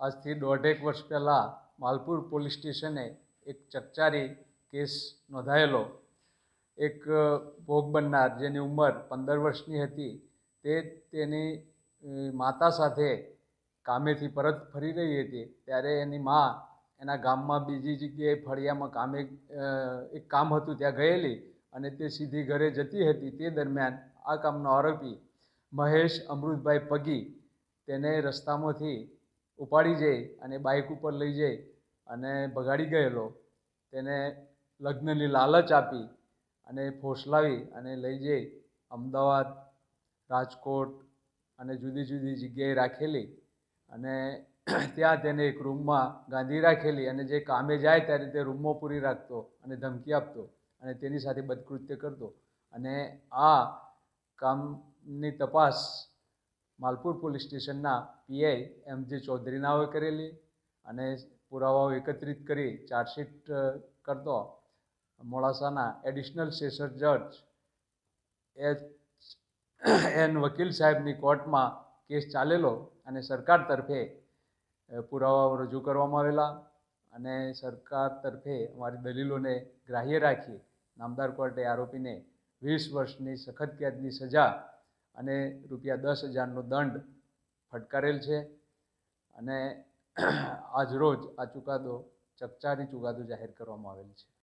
આજથી દોઢેક વર્ષ પહેલાં માલપુર પોલીસ સ્ટેશને એક ચકચારી કેસ નોંધાયેલો. એક ભોગ બનનાર જેની ઉંમર પંદર વર્ષની હતી, તે તેની માતા સાથે કામેથી પરત ફરી રહી હતી. ત્યારે એની મા એના ગામમાં બીજી જગ્યાએ ફળિયામાં કામે એક કામ હતું, ત્યાં ગયેલી અને તે સીધી ઘરે જતી હતી. તે દરમિયાન આ કામનો આરોપી મહેશ અમૃતભાઈ પગી તેને રસ્તામાંથી ઉપાડી જઈ અને બાઇક ઉપર લઈ જઈ અને ભગાડી ગયેલો. તેને લગ્નની લાલચ આપી અને ફોસલાવી અને લઈ જઈ અમદાવાદ, રાજકોટ અને જુદી જુદી જગ્યાએ રાખેલી. અને ત્યાં તેને એક રૂમમાં ગાંધી રાખેલી અને જે કામે જાય ત્યારે તે રૂમમાં પૂરી રાખતો અને ધમકી આપતો અને તેની સાથે બદકૃત્ય કરતો. અને આ કામની તપાસ માલપુર પોલીસ સ્ટેશનના પીઆઈ એમ જે ચૌધરીનાઓએ કરેલી અને પુરાવાઓ એકત્રિત કરી ચાર્જશીટ કરતો મોડાસાના એડિશનલ સેશન જજ એચ, એન વકીલ સાહેબની કોર્ટમાં કેસ ચાલેલો અને સરકાર તરફે પુરાવાઓ રજૂ કરવામાં આવેલા અને સરકાર તરફે અમારી દલીલોને ગ્રાહ્ય રાખી નામદાર કોર્ટે આરોપીને વીસ વર્ષની સખત કેદની સજા અને રૂપિયા દસ હજારનો દંડ ફટકારેલ છે. અને આજરોજ આ ચુકાદો ચકચારી ચુકાદો જાહેર કરવામાં આવેલ છે.